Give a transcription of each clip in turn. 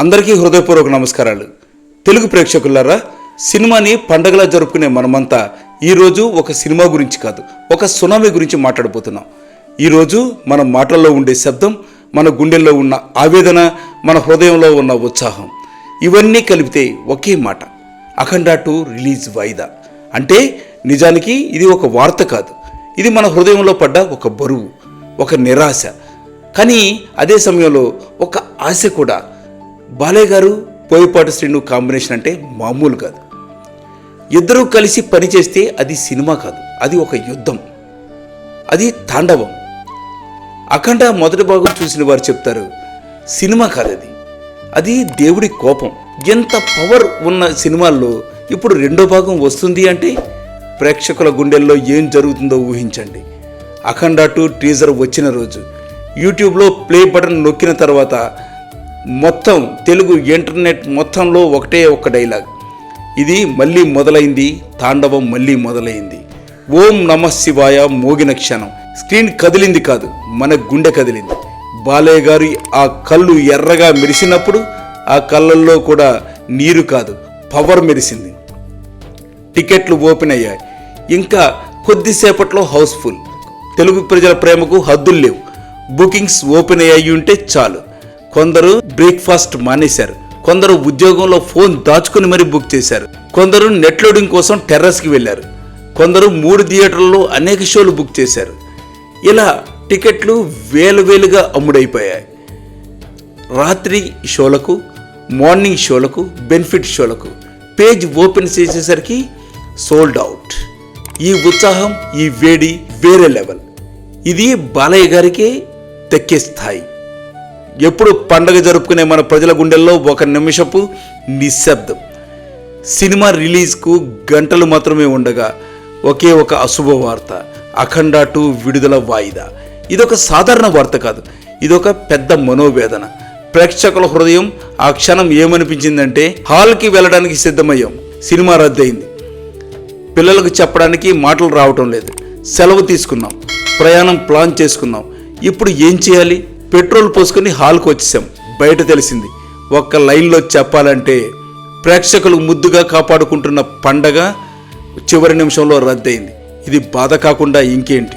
అందరికీ హృదయపూర్వక నమస్కారాలు. తెలుగు ప్రేక్షకులారా సినిమాని పండగలా జరుపుకునే మనమంతా ఈరోజు ఒక సినిమా గురించి కాదు ఒక సునామీ గురించి మాట్లాడబోతున్నాం. ఈరోజు మన మాటల్లో ఉండే శబ్దం మన గుండెల్లో ఉన్న ఆవేదన మన హృదయంలో ఉన్న ఉత్సాహం ఇవన్నీ కలిపితే ఒకే మాట అఖండ టు రిలీజ్ వాయిదా. అంటే నిజానికి ఇది ఒక వార్త కాదు ఇది మన హృదయంలో పడ్డ ఒక బరువు ఒక నిరాశ. కానీ అదే సమయంలో ఒక ఆశ కూడా బాలయ్య గారు పోయపాటి శ్రీను కాంబినేషన్ అంటే మామూలు కాదు. ఇద్దరూ కలిసి పనిచేస్తే అది సినిమా కాదు అది ఒక యుద్ధం అది తాండవం. అఖండ మొదటి భాగం చూసిన వారు చెప్తారు సినిమా కాదు అది అది దేవుడి కోపం. ఎంత పవర్ ఉన్న సినిమాల్లో ఇప్పుడు రెండో భాగం వస్తుంది అంటే ప్రేక్షకుల గుండెల్లో ఏం జరుగుతుందో ఊహించండి. అఖండ టూ టీజర్ వచ్చిన రోజు యూట్యూబ్లో ప్లే బటన్ నొక్కిన తర్వాత మొత్తం తెలుగు ఇంటర్నెట్ మొత్తంలో ఒకటే ఒక డైలాగ్. ఇది మళ్ళీ మొదలైంది తాండవం మళ్ళీ మొదలైంది. ఓం నమ శివాయ మోగిన క్షణం. స్క్రీన్ కదిలింది కాదు మన గుండె కదిలింది. బాలయ్య గారి ఆ కళ్ళు ఎర్రగా మెరిసినప్పుడు ఆ కళ్ళల్లో కూడా నీరు కాదు పవర్ మెరిసింది. టికెట్లు ఓపెన్ అయ్యాయి. ఇంకా కొద్దిసేపట్లో హౌస్ఫుల్. తెలుగు ప్రజల ప్రేమకు హద్దులు లేవు. బుకింగ్స్ ఓపెన్ అయ్యి ఉంటే చాలు. కొందరు బ్రేక్ఫాస్ట్ మానేశారు. కొందరు ఉద్యోగంలో ఫోన్ దాచుకుని మరీ బుక్ చేశారు. కొందరు నెట్ లోడింగ్ కోసం టెర్రస్కి వెళ్ళారు. కొందరు మూడు థియేటర్లలో అనేక షోలు బుక్ చేశారు. ఇలా టికెట్లు వేలు వేలుగా అమ్ముడైపోయాయి. రాత్రి షోలకు మార్నింగ్ షోలకు బెనిఫిట్ షోలకు పేజ్ ఓపెన్ చేసేసరికి సోల్డ్ అవుట్. ఈ ఉత్సాహం ఈ వేడి వేరే లెవెల్. ఇది బాలయ్య గారికే తెక్కే స్థాయి. ఎప్పుడు పండగ జరుపుకునే మన ప్రజల గుండెల్లో ఒక నిమిషపు నిశ్శబ్దం. సినిమా రిలీజ్కు గంటలు మాత్రమే ఉండగా ఒకే ఒక అశుభ వార్త అఖండ టూ విడుదల వాయిదా. ఇదొక సాధారణ వార్త కాదు ఇదొక పెద్ద మనోవేదన. ప్రేక్షకుల హృదయం ఆ క్షణం ఏమనిపించిందంటే హాల్కి వెళ్ళడానికి సిద్ధమయ్యాం సినిమా రద్దయింది. పిల్లలకు చెప్పడానికి మాటలు రావటం లేదు సెలవు తీసుకున్నాం ప్రయాణం ప్లాన్ చేసుకున్నాం. ఇప్పుడు ఏం చేయాలి? పెట్రోల్ పోసుకొని హాల్కి వచ్చేసాం. బయట తెలిసింది ఒక్క లైన్లో చెప్పాలంటే ప్రేక్షకులు ముద్దుగా కాపాడుకుంటున్న పండగ చివరి నిమిషంలో రద్దయింది. ఇది బాధ కాకుండా ఇంకేంటి?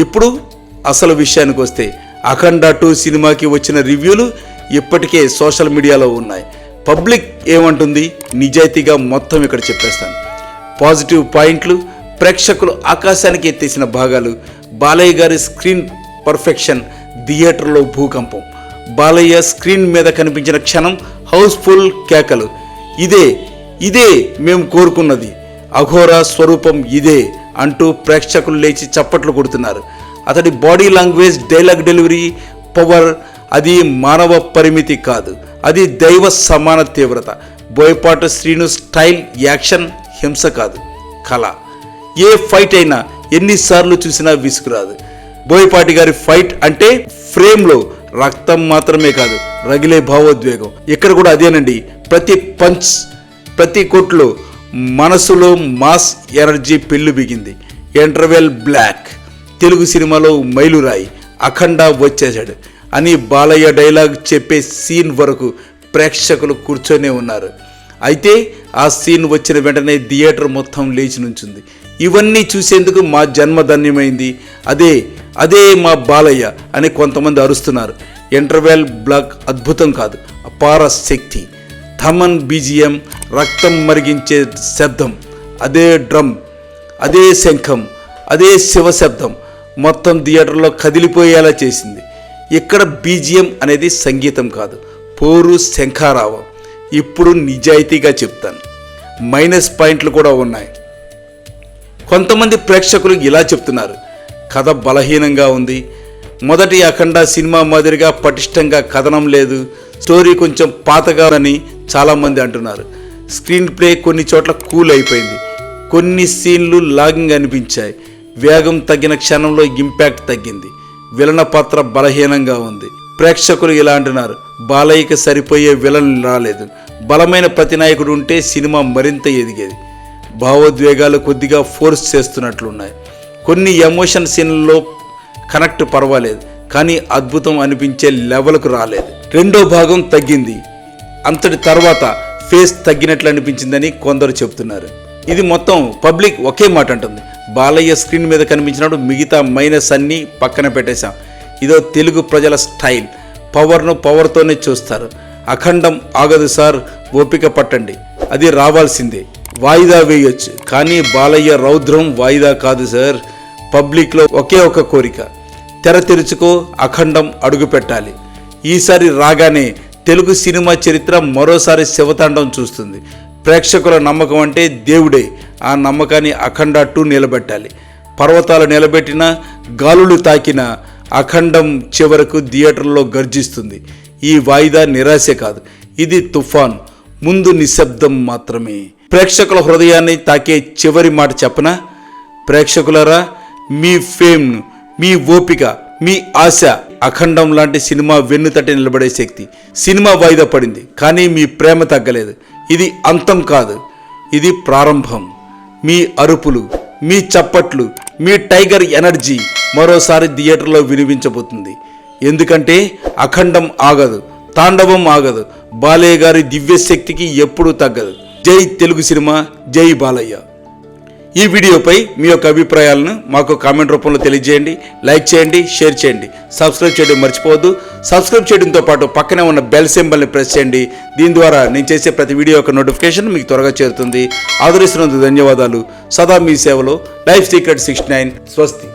ఇప్పుడు అసలు విషయానికి వస్తే అఖండ టూ సినిమాకి వచ్చిన రివ్యూలు ఇప్పటికే సోషల్ మీడియాలో ఉన్నాయి. పబ్లిక్ ఏమంటుంది? నిజాయితీగా మొత్తం ఇక్కడ చెప్పేస్తాను. పాజిటివ్ పాయింట్లు ప్రేక్షకులు ఆకాశానికి ఎత్తేసిన భాగాలు బాలయ్య గారి స్క్రీన్ పర్ఫెక్షన్ థియేటర్లో భూకంపం. బాలయ్య స్క్రీన్ మీద కనిపించిన క్షణం హౌస్ఫుల్ కేకలు. ఇదే ఇదే మేము కోరుకున్నది. అఘోర స్వరూపం ఇదే అంటూ ప్రేక్షకులు లేచి చప్పట్లు కొడుతున్నారు. అతడి body language dialogue delivery power అది మానవ పరిమితి కాదు. అది దైవ సమాన తీవ్రత. బోయపాటు శ్రీను స్టైల్ యాక్షన్ హింస కాదు. కళ. ఏ ఫైట్ అయినా ఎన్నిసార్లు చూసినా విసుగురాదు. బోయపాటి గారి ఫైట్ అంటే ఫ్రేమ్లో రక్తం మాత్రమే కాదు రగిలే భావోద్వేగం. ఇక్కడ కూడా అదేనండి. ప్రతి పంచ్ ప్రతి కొట్లో మనసులో మాస్ ఎనర్జీ పెళ్ళి బిగింది. ఎంటర్వెల్ బ్లాక్. తెలుగు సినిమాలో మైలురాయి అఖండ వచ్చేశాడు. అని బాలయ్య డైలాగ్ చెప్పే సీన్ వరకు ప్రేక్షకులు కూర్చొనే ఉన్నారు. అయితే ఆ సీన్ వచ్చిన వెంటనే థియేటర్ మొత్తం లేచి నుంచుంది. ఇవన్నీ చూసేందుకు మా జన్మధన్యమైంది అదే అదే మా బాలయ్య అని కొంతమంది అరుస్తున్నారు. ఇంటర్వెల్ బ్లాక్ అద్భుతం కాదు అపార శక్తి. థమన్ బీజిఎం రక్తం మరిగించే శబ్దం. అదే డ్రమ్ అదే శంఖం అదే శివ శబ్దం. మొత్తం థియేటర్లో కదిలిపోయేలా చేసింది. ఇక్కడ బీజిఎం అనేది సంగీతం కాదు పోరు శంఖారావం. ఇప్పుడు నిజాయితీగా చెప్తాను. మైనస్ పాయింట్లు కూడా ఉన్నాయి. కొంతమంది ప్రేక్షకులు ఇలా చెప్తున్నారు. కథ బలహీనంగా ఉంది. మొదటి అఖండ సినిమా మాదిరిగా పటిష్టంగా కథనం లేదు. స్టోరీ కొంచెం పాతగానని చాలామంది అంటున్నారు. స్క్రీన్ ప్లే కొన్ని చోట్ల కూల్ అయిపోయింది. కొన్ని సీన్లు లాగింగ్ అనిపించాయి. వేగం తగ్గిన క్షణంలో ఇంపాక్ట్ తగ్గింది. విలన పాత్ర బలహీనంగా ఉంది. ప్రేక్షకులు ఇలా అంటున్నారు. బాలయ్యకి సరిపోయే విలన్ రాలేదు. బలమైన ప్రతినాయకుడు ఉంటే సినిమా మరింత ఎదిగేది. భావోద్వేగాలు కొద్దిగా ఫోర్స్ చేస్తున్నట్లున్నాయి. కొన్ని ఎమోషన్ సీన్లలో కనెక్ట్ పర్వాలేదు కానీ అద్భుతం అనిపించే లెవెల్కు రాలేదు. రెండో భాగం తగ్గింది. అంతటి తర్వాత ఫేస్ తగ్గినట్లు అనిపించిందని కొందరు చెప్తున్నారు. ఇది మొత్తం పబ్లిక్ ఒకే మాట అంటుంది. బాలయ్య స్క్రీన్ మీద కనిపించినప్పుడు మిగతా మైనస్ అన్నీ పక్కన పెట్టేశాం. ఇదో తెలుగు ప్రజల స్టైల్. పవర్ను పవర్తోనే చూస్తారు. అఖండం ఆగదు సార్ ఓపిక పట్టండి. అది రావాల్సిందే. వాయిదా వేయొచ్చు. కానీ బాలయ్య రౌద్రం వాయిదా కాదు సార్. పబ్లిక్లో ఒకే ఒక కోరిక. తెర తెరుచుకో అఖండం అడుగు పెట్టాలి. ఈసారి రాగానే తెలుగు సినిమా చరిత్ర మరోసారి శివతాండం చూస్తుంది. ప్రేక్షకుల నమ్మకం అంటే దేవుడే. ఆ నమ్మకాన్ని అఖండ టూ నిలబెట్టాలి. పర్వతాలు నిలబెట్టిన గాలులు తాకిన అఖండం చివరకు థియేటర్లో గర్జిస్తుంది. ఈ వాయిదా నిరాశ కాదు. ఇది తుఫాన్. ముందు నిశ్శబ్దం మాత్రమే. ప్రేక్షకుల హృదయాన్ని తాకే చివరి మాట చెప్పనా? ప్రేక్షకులరా మీ ఫేమ్ను మీ ఓపిక మీ ఆశ అఖండం లాంటి సినిమా వెన్నుతట్టి నిలబడే శక్తి సినిమా వాయిదా పడింది కానీ మీ ప్రేమ తగ్గలేదు. ఇది అంతం కాదు ఇది ప్రారంభం. మీ అరుపులు మీ చప్పట్లు మీ టైగర్ ఎనర్జీ మరోసారి థియేటర్లో వినిపించబోతుంది. ఎందుకంటే అఖండం ఆగదు తాండవం ఆగదు బాలయ్య గారి దివ్యశక్తికి ఎప్పుడూ తగ్గదు. జై తెలుగు సినిమా జై బాలయ్య. ఈ వీడియోపై మీ యొక్క అభిప్రాయాలను మాకు కామెంట్ రూపంలో తెలియజేయండి లైక్ చేయండి షేర్ చేయండి. సబ్స్క్రైబ్ చేయడం మర్చిపోవద్దు. సబ్స్క్రైబ్ చేయడంతో పాటు పక్కనే ఉన్న బెల్ సింబల్ని ప్రెస్ చేయండి. దీని ద్వారా నేను చేసే ప్రతి వీడియో యొక్క నోటిఫికేషన్ మీకు త్వరగా చేరుతుంది. ఆదరిస్తున్నందుకు ధన్యవాదాలు. సదా మీ సేవలో లైఫ్ సీక్రెట్ సిక్స్టీ నైన్ స్వస్తి.